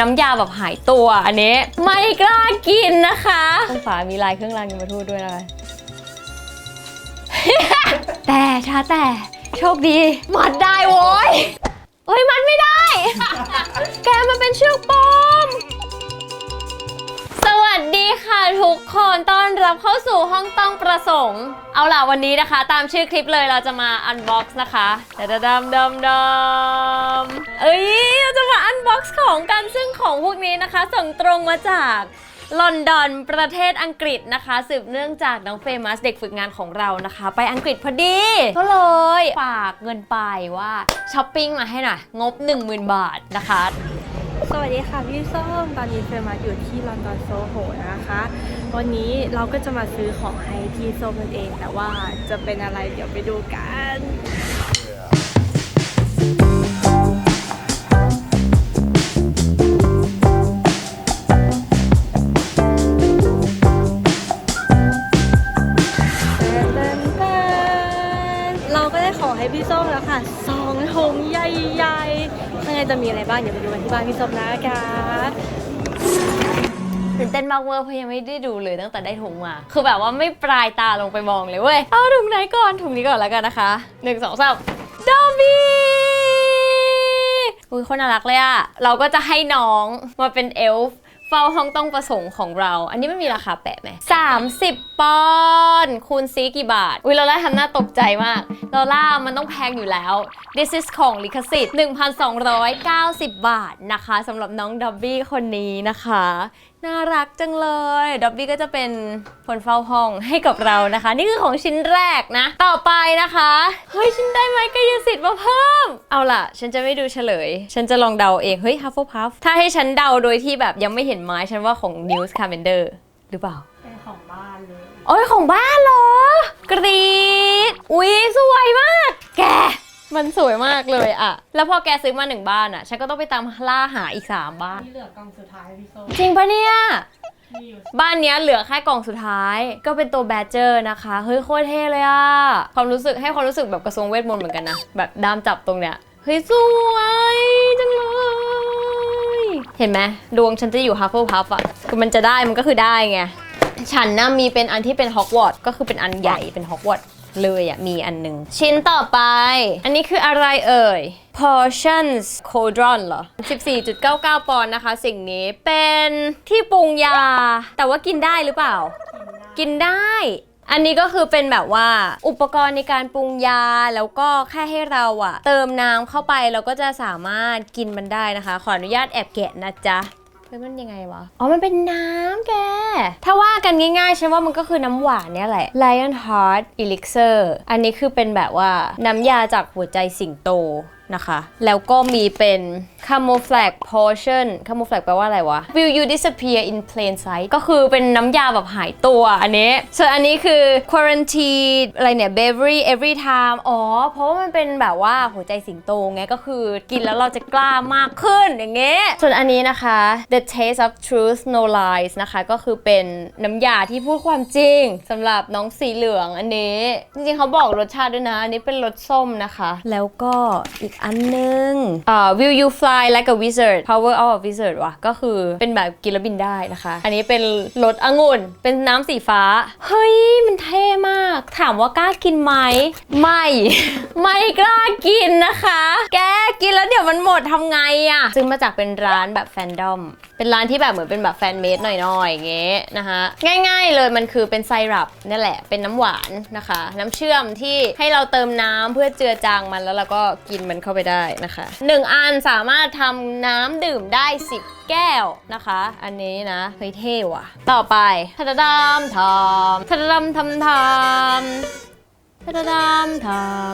น้ำยาแบบหายตัวอันนี้ ไม่กล้ากินนะคะต้องฝามีลายเครื่องรางยมทูตด้วยนะคะแต่ช้าแต่โชคดีมัดได้โว้ยเฮ้ยมัดไม่ได้ แกมันเป็นเชือกปลอม สวัสดีค่ะทุกคนต้อนรับเข้าสู่ห้องต้องประสงค์ เอาล่ะวันนี้นะคะ ตามชื่อคลิปเลยเราจะมาอันบ็อกซ์นะคะดดดำดำดำเอ้ยเราจะมาอันบ็อกซ์ของกันซึ่งของพวกนี้นะคะ ส่งตรงมาจากลอนดอนประเทศอังกฤษนะคะ สืบเนื่องจากน้องเฟมัสเด็กฝึกงานของเรานะคะ ไปอังกฤษพอดี ก็เลยฝากเงินไปว่าช้อปปิ้งมาให้หน่อยงบ 10,000 บาทนะคะ สวัสดีค่ะพี่ส้มตอนนี้เฟรมมาอยู่ที่ลอนดอนโซโหนะคะ วันนี้เราก็จะมาซื้อของให้พี่ส้มนั่นเอง แต่ว่าจะเป็นอะไรเดี๋ยวไปดูกัน แล้วค่ะสองถุงใหญ่ๆข้างในจะมีอะไรบ้าง เดี๋ยวไปดูกันที่บ้านพี่ส้มนะคะตื่นเต้นมากเวอร์เพราะยังไม่ได้ดูเลยตั้งแต่ได้ถุงมา คือแบบว่าไม่ปลายตาลงไปมองเลยเว้ย เอาถุงไหนก่อนถุงนี้ก่อนแล้วกันนะคะหนึ่งสองสามดอมบี้อุ้ยคนน่ารักเลยอะเราก็จะให้น้องมาเป็นเอลฟ์ เฝ้าห้องต้องประสงค์ของเรา อันนี้ไม่มีราคาแปะไหมสามสิบปอนด์คูณซีกี่บาท อุ้ยเราล่าทำหน้าตกใจมากลอล่ามันต้องแพงอยู่แล้ว This is ของลิขสิทธิ์ 1,290 บาทนะคะสำหรับน้องดับบี้คนนี้นะคะ น่ารักจังเลยดอบบี้ก็จะเป็นคนเฝ้าห้องให้กับเรานะคะ นี่คือของชิ้นแรกนะ ต่อไปนะคะเฮ้ยฉันได้ไม้กายสิทธิ์มาเพิ่ม เอาล่ะ ฉันจะไม่ดูเฉลย ฉันจะลองเดาเองเฮ้ย Hufflepuff ถ้าให้ฉันเดาโดยที่แบบยังไม่เห็นไม้ฉันว่าของ News Scamander หรือเปล่าเป็นของบ้านเลยโอ้ยของบ้านเหรอกรีดอุ๊ยสวยมาก แก มันสวยมากเลยอะแล้วพอแกซื้อมาหนึ่งบ้านอะฉันก็ต้องไปตามล่าหาอีกสามบ้านนี่เหลือกล่องสุดท้ายพี่ส้มจริงปะเนี่ย มีอยู่บ้านเนี้ยเหลือแค่กล่องสุดท้าย ก็เป็นตัวแบดเจอร์นะคะ เฮ้ยโคตรเท่เลยอะความรู้สึกให้ความรู้สึกแบบกระทรวงเวทมนต์เหมือนกันนะ แบบด้ามจับตรงเนี้ย เฮ้ยสวยจังเลย เห็นไหมดวงฉันจะอยู่ฮัฟเฟิลพัฟอะคือมันจะได้มันก็คือได้ไง ฉันนะมีเป็นอันที่เป็นฮอกวอตส์ก็คือเป็นอันใหญ่เป็นฮอกวอตส์ เลยอะมีอันหนึ่งชิ้นต่อไป อันนี้คืออะไรเอ่ย Portions Cauldron เหรอ 14.99 ปอนด์นะคะ สิ่งนี้เป็นที่ปรุงยา แต่ว่ากินได้หรือเปล่า กินได้ อันนี้ก็คือเป็นแบบว่าอุปกรณ์ในการปรุงยาแล้วก็แค่ให้เราอะเติมน้ำเข้าไปเราก็จะสามารถกินมันได้นะคะ ขออนุญาตแอบแกะนะจ๊ะ เฮ้ยมันยังไงวะ อ๋อ มันเป็นน้ำแก ถ้าว่ากันง่ายๆ ฉันว่ามันก็คือน้ำหวานเนี่ยแหละ Lion Heart Elixir อันนี้คือเป็นแบบว่าน้ำยาจากหัวใจสิงโต นะคะ แล้วก็มีเป็น camouflage potion camouflage แปลว่าอะไรวะ will you disappear in plain sight ก็คือเป็นน้ำยาแบบหายตัวอันนี้ ส่วนอันนี้คือ quarantine อะไรเนี่ย bravery every time อ๋อ เพราะว่ามันเป็นแบบว่าหัวใจสิงโตไงก็คือกินแล้วเราจะกล้ามากขึ้นอย่างเงี้ยส่วนอันนี้นะคะ the taste of truth no lies นะคะก็คือเป็นน้ำยาที่พูดความจริงสำหรับน้องสีเหลืองอันนี้ จริงๆเขาบอกรสชาติด้วยนะ อันนี้เป็นรสส้มนะคะ แล้วก็อีกอันนึงอ่า will you fly like a wizard power of a wizard ว่ะ ก็คือเป็นแบบกินแล้วบินได้นะคะ อันนี้เป็นรสองุ่น เป็นน้ำสีฟ้า เฮ้ย มันเท่มาก ถามว่ากล้ากินไหม ไม่ ไม่กล้ากินนะคะ แกกินแล้วเดี๋ยวมันหมดทำไงอะซื้อมาจากเป็นร้านแบบแฟนดอม เป็นร้านที่แบบเหมือนเป็นแบบแฟนเมดหน่อยๆอย่างเงี้ยนะคะง่าย ๆ เลยมันคือเป็นไซรัปนี่แหละ เป็นน้ำหวานนะคะ น้ำเชื่อมที่ให้เราเติมน้ำเพื่อเจือจางมันแล้วเราก็กินมันเข้าไปได้นะคะหนึ่งอันสามารถทำน้ำดื่มได้ 10 แก้วนะคะ อันนี้นะเฮ้ยเท่ว่ะ ต่อไปทะดามทำทะดามทำทำทะดามท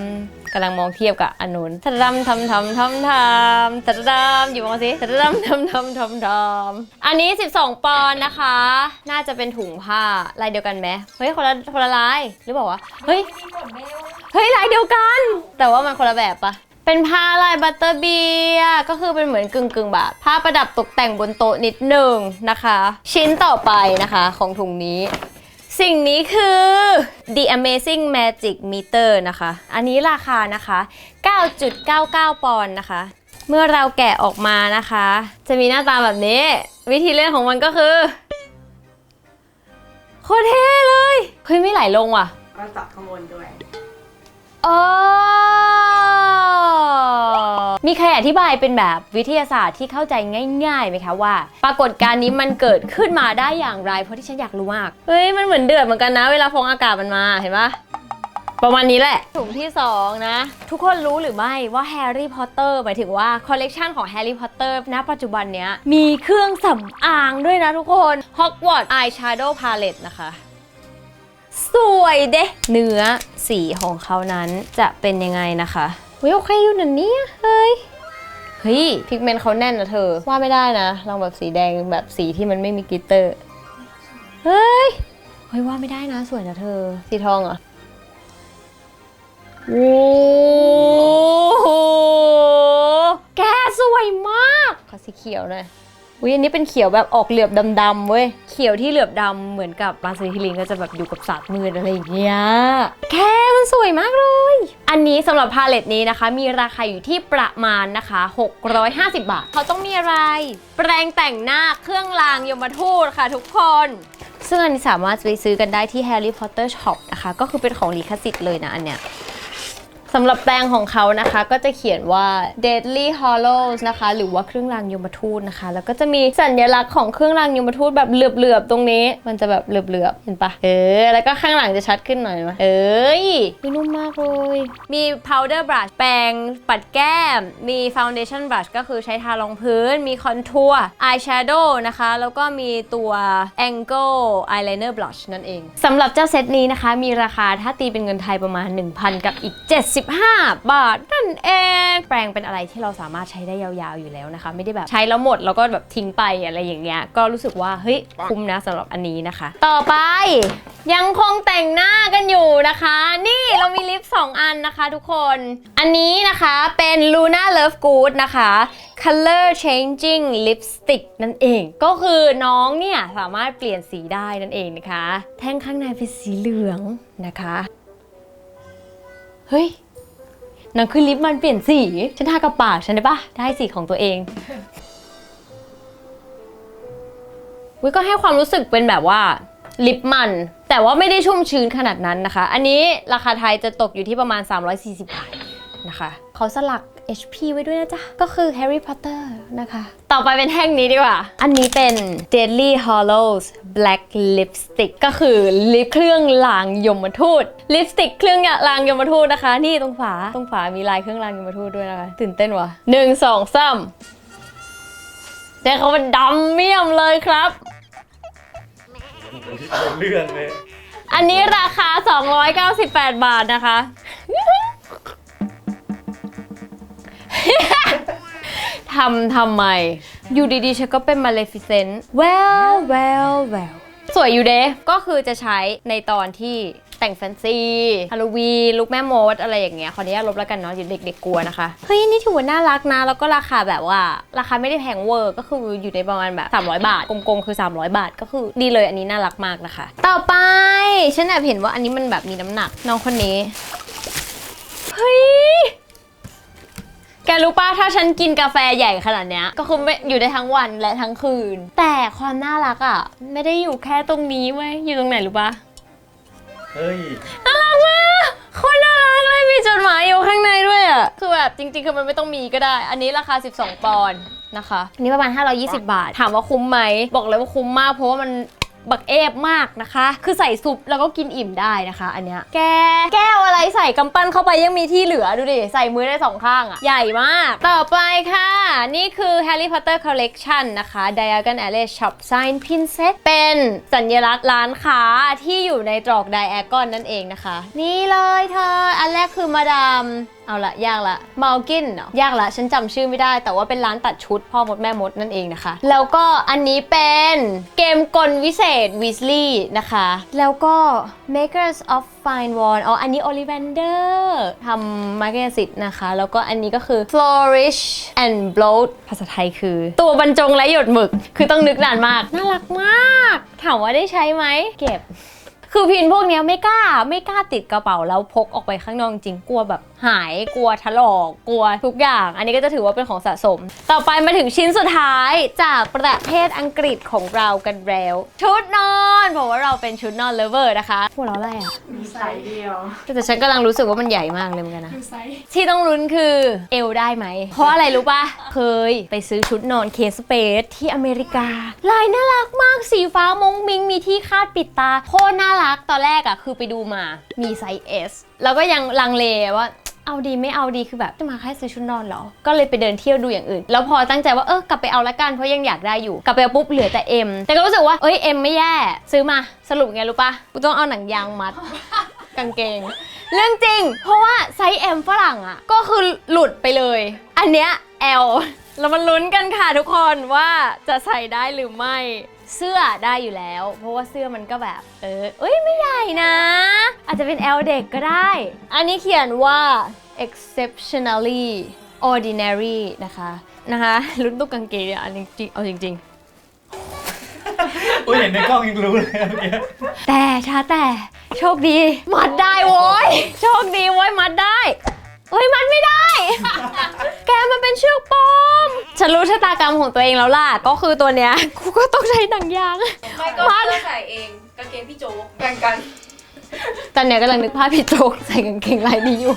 ำกำลังมองเทียบกับอันนู้นทะดามทำทำทำทำทะดามอยู่มองสิทะดามทำทำทำทำอันนี้ 12 ปอนด์นะคะ น่าจะเป็นถุงผ้าลายเดียวกันไหมเฮ้ยคนละคนละลายหรือเปล่าวะเฮ้ย เฮ้ยลายเดียวกัน แต่ว่ามันคนละแบบปะ เป็นผ้าลายบัตเตอร์เบียก็คือเป็นเหมือนกึ่งกึ่งๆแบบผ้าประดับตกแต่งบนโต๊ะนิดหนึ่งนะคะ ชิ้นต่อไปนะคะของถุงนี้ สิ่งนี้คือ The Amazing Magic Meter นะคะ อันนี้ราคานะคะ 9.99 ปอนด์นะคะ เมื่อเราแกะออกมานะคะ จะมีหน้าตาแบบนี้ วิธีเล่นของมันก็คือโคตรเท่เลย เฮ้ยไม่ไหลลงว่ะ ก็จับข้างบนด้วยอ๋อ มีใครอธิบายเป็นแบบวิทยาศาสตร์ที่เข้าใจง่ายๆไหมคะว่า ปรากฏการณ์นี้มันเกิดขึ้นมาได้อย่างไร เพราะที่ฉันอยากรู้มากเฮ้ยมันเหมือนเดือดเหมือนกันนะ เวลาฟองอากาศมันมาเห็นปะประมาณนี้แหละถุงที่ 2 นะ ทุกคนรู้หรือไม่ว่าแฮร์รี่พอตเตอร์หมายถึงว่าคอลเลกชันของแฮร์รี่พอตเตอร์ณปัจจุบันเนี้ยมีเครื่องสำอางด้วยนะทุกคน Hogwarts Eyeshadow Palette นะคะ สวยเด้เนื้อสีของเขานั้นจะเป็นยังไงนะคะ เฮ้ยโอเคอยู่นะเนี่ยเฮ้ยเฮ้ยพิกเมนต์เขาแน่นนะเธอ ว่าไม่ได้นะลองแบบสีแดงแบบสีที่มันไม่มีกลิตเตอร์เฮ้ยเฮ้ยว่าไม่ได้นะสวยนะเธอ สีทองเหรอโอ้โหแกสวยมาก ขอสีเขียวหน่อย อุ้ยอันนี้เป็นเขียวแบบออกเหลือบดำๆเว้ย เขียวที่เหลือบดำเหมือนกับบาซิลินก็จะแบบอยู่กับศาสตร์มืดอะไรอย่างเงี้ย แค่มันสวยมากเลย อันนี้สำหรับพาเลตนี้นะคะ มีราคาอยู่ที่ประมาณนะคะ 650 บาท เขาต้องมีอะไร แปรงแต่งหน้าเครื่องรางยมทูตค่ะทุกคน ซึ่งอันนี้สามารถไปซื้อกันได้ที่ Harry Potter Shop นะคะ ก็คือเป็นของลิขสิทธิ์เลยนะอันเนี้ย สำหรับแปรงของเขานะคะก็จะเขียนว่า Deadly Hollows นะคะ หรือว่าเครื่องรางยมทูตนะคะ แล้วก็จะมีสัญลักษณ์ของเครื่องรางยมทูตแบบเหลือบๆตรงนี้ มันจะแบบเหลือบๆเห็นปะเออ แล้วก็ข้างหลังจะชัดขึ้นหน่อยไหมเอ้ยนี่นุ่มมากเลย มี powder brush แปรงปัดแก้ม มี foundation brush ก็คือใช้ทารองพื้น มี contour eyeshadow นะคะ แล้วก็มีตัว angle eyeliner blush นั่นเองสำหรับเจ้าเซตนี้นะคะ มีราคาถ้าตีเป็นเงินไทยประมาณ 1,000 กับอีก75บาทนั่นเองแปรงเป็นอะไรที่เราสามารถใช้ได้ยาวๆอยู่แล้วนะคะ ไม่ได้แบบใช้แล้วหมดแล้วก็แบบทิ้งไปอะไรอย่างเงี้ยก็รู้สึกว่าเฮ้ยคุ้มนะสำหรับอันนี้นะคะ ต่อไปยังคงแต่งหน้ากันอยู่นะคะ นี่เรามีลิป 2 อันนะคะทุกคน อันนี้นะคะเป็น Luna Love Good นะคะ Color Changing Lipstick นั่นเอง ก็คือน้องเนี่ยสามารถเปลี่ยนสีได้นั่นเองนะคะ แท่งข้างในเป็นสีเหลืองนะคะ เฮ้ย นั่นคือลิปมันเปลี่ยนสี ฉันทากับปากฉันได้ปะได้สีของตัวเองวิก็ให้ความรู้สึกเป็นแบบว่าลิปมัน แต่ว่าไม่ได้ชุ่มชื้นขนาดนั้นนะคะ อันนี้ราคาไทยจะตกอยู่ที่ประมาณ 340 บาทนะคะ เขาสลัก HP ไว้ด้วยนะจ๊ะ ก็คือ Harry Potter นะคะ ต่อไปเป็นแท่งนี้ดีกว่า อันนี้เป็น Deadly Hollows Black Lipstick ก็คือลิปเครื่องรางยมทูตลิปสติกเครื่องรางยมทูตนะคะ นี่ตรงฝาตรงฝามีลายเครื่องรางยมทูตด้วยนะคะ ตื่นเต้นว่ะหนึ่งสองสามแต่เขาเป็นดำเมี่ยมเลยครับ เรื่องเลย อันนี้ราคา 298 บาทนะคะ ทำทำไม อยู่ดีๆฉันก็เป็นมาเลฟิเซนต์แววแววแววสวยอยู่เด้ก็คือจะใช้ในตอนที่แต่งแฟนซีฮาโลวีนลูกแม่มดอะไรอย่างเงี้ย ขออนุญาตลบแล้วกันเนาะเดี๋ยวเด็กๆกลัวนะคะ เฮ้ย นี่ถือว่าน่ารักนะ แล้วก็ราคาแบบว่า ราคาไม่ได้แพงเวอร์ก็คืออยู่ในประมาณแบบ 300 บาท กลมๆ คือ 300 บาท ก็คือดีเลยอันนี้น่ารักมากนะคะ ต่อไป ฉันแอบเห็นว่าอันนี้มันแบบมีน้ำหนักน้องคนนี้ เฮ้ย แกรู้ป่ะถ้าฉันกินกาแฟใหญ่ขนาดเนี้ย ก็คือไม่อยู่ได้ทั้งวันและทั้งคืน แต่ความน่ารักอะ ไม่ได้อยู่แค่ตรงนี้เว้ย อยู่ตรงไหนรู้ป่ะเฮ้ย น่ารักมากโคตรน่ารักเลยมีจดหมายอยู่ข้างในด้วยอะ คือแบบจริงๆ คือมันไม่ต้องมีก็ได้ อันนี้ราคา 12 ปอนด์นะคะ อันนี้ประมาณ 520 บาท ถามว่าคุ้มไหม บอกเลยว่าคุ้มมากเพราะว่ามัน บักเอฟมากนะคะ คือใส่ซุปแล้วก็กินอิ่มได้นะคะ อันเนี้ยแกแก้วอะไรใส่กำปั้นเข้าไปยังมีที่เหลือดูดิใส่มือได้สองข้างอะใหญ่มาก ต่อไปค่ะ นี่คือ Harry Potter Collection นะคะ Diagon Alley Shop Sign Princess เป็นสัญลักษณ์ร้านค้าที่อยู่ในตรอก Diagon นั่นเองนะคะ นี่เลยเธออันแรกคือมาดาม เอาละยากละมาลกินเนาะยากละฉันจำชื่อไม่ได้ แต่ว่าเป็นร้านตัดชุดพ่อมดแม่มดนั่นเองนะคะ แล้วก็อันนี้เป็นเกมกลวิเศษ Weasley นะคะ แล้วก็ Makers of Fine Wand อ๋อ อันนี้ Ollivander ทำมาร์เกสิตนะคะ แล้วก็อันนี้ก็คือ Flourish and Bloat ภาษาไทยคือ ตัวบรรจงและหยดหมึก คือต้องนึกนานมาก น่ารักมาก ถามว่าได้ใช้ไหม เก็บ คือพินพวกเนี้ยไม่กล้า ไม่กล้าติดกระเป๋าแล้วพกออกไปข้างนอกจริงกลัวแบบหายกลัวถลอกกลัวทุกอย่าง อันนี้ก็จะถือว่าเป็นของสะสม ต่อไปมาถึงชิ้นสุดท้ายจากประเทศอังกฤษของเรากันแล้ว ชุดนอนเพราะว่าเราเป็นชุดนอนเลเวอร์นะคะพวกเราอะไรอะมีไซส์เดียว แต่ฉันกำลังรู้สึกว่ามันใหญ่มากเลยเหมือนกันนะดูไซส์ที่ต้องลุ้นคือเอวได้ไหม เพราะอะไรรู้ปะเคยไปซื้อชุดนอนเคสเปซที่อเมริกา ลายน่ารักมากสีฟ้ามงมิงมีที่คาดปิดตาโคตรน่ารักตอนแรกอะคือไปดูมามีไซส์ S แล้วก็ยังลังเลว่า เอาดีไม่เอาดีคือแบบจะมาแค่ซื้อชุดนอนเหรอ ก็เลยไปเดินเที่ยวดูอย่างอื่น แล้วพอตั้งใจว่าเออกลับไปเอาละกันเพราะยังอยากได้อยู่ กลับไปปุ๊บเหลือแต่ M แต่ก็รู้สึกว่าเอ้ย M ไม่แย่ซื้อมาสรุปไงรู้ปะกูต้องเอาหนังยางมัดกางเกง เรื่องจริง เพราะว่าไซส์ M ฝรั่งอะก็คือหลุดไปเลย อันเนี้ย L เรามาลุ้นกันค่ะทุกคนว่าจะใส่ได้หรือไม่ เสื้อได้อยู่แล้ว เพราะว่าเสื้อมันก็แบบ เออเอ้ยไม่ใหญ่นะ อาจจะเป็น L เด็กก็ได้ อันนี้เขียนว่า exceptionally ordinary นะคะนะคะลุ้นตุ๊กกางเกงเนี่ยอันนี้จริงเอาจริง ๆ อุ้ยเห็นในกล้องยังรู้เลยเมื่อกี้แต่ช้าแต่โชคดี มัดได้โว้ย โชคดีโว้ย มัดได้เฮ้ยมัด ฉันรู้ชะตากรรมของตัวเองแล้วล่ะ ก็คือตัวเนี้ย กูก็ต้องใช้หนังยาง ไม่ก็มัดเสื้อใส่เองกางเกงพี่โจ๊กแบ่งกัน ตอนเนี้ยกำลังนึกภาพพี่โจกใส่กางเกงลายนี้อยู่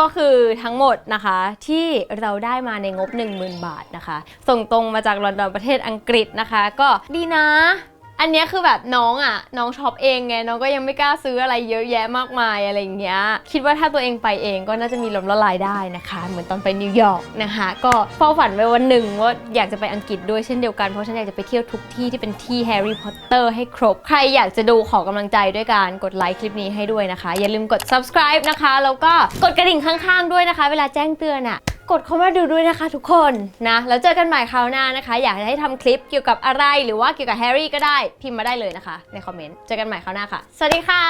ก็คือทั้งหมดนะคะที่เราได้มาในงบ 10,000 บาทนะคะ ส่งตรงมาจากลอนดอนประเทศอังกฤษนะคะ ก็ดีนะ อันเนี้ยคือแบบน้องอะ น้องช็อปเองไงน้องก็ยังไม่กล้าซื้ออะไรเยอะแยะมากมายอะไรอย่างเงี้ยคิดว่าถ้าตัวเองไปเองก็น่าจะมีลมละลายได้นะคะ เหมือนตอนไปนิวยอร์กนะคะก็เฝ้าฝันไว้วันหนึ่งว่าอยากจะไปอังกฤษด้วยเช่นเดียวกันเพราะฉันอยากจะไปเที่ยวทุกที่ที่เป็นที่แฮร์รี่พอตเตอร์ให้ครบ ใครอยากจะดูขอกำลังใจด้วยการกดไลค์คลิปนี้ให้ด้วยนะคะ อย่าลืมกด subscribe นะคะแล้วก็กดกระดิ่งข้างๆด้วยนะคะ เวลาแจ้งเตือนอะ กดเข้ามาดูด้วยนะคะทุกคนนะแล้วเจอกันใหม่คราวหน้านะคะ อยากให้ทำคลิปเกี่ยวกับอะไรหรือว่าเกี่ยวกับแฮร์รี่ก็ได้พิมพ์มาได้เลยนะคะ ในคอมเมนต์เจอกันใหม่คราวหน้าค่ะ สวัสดีค่ะ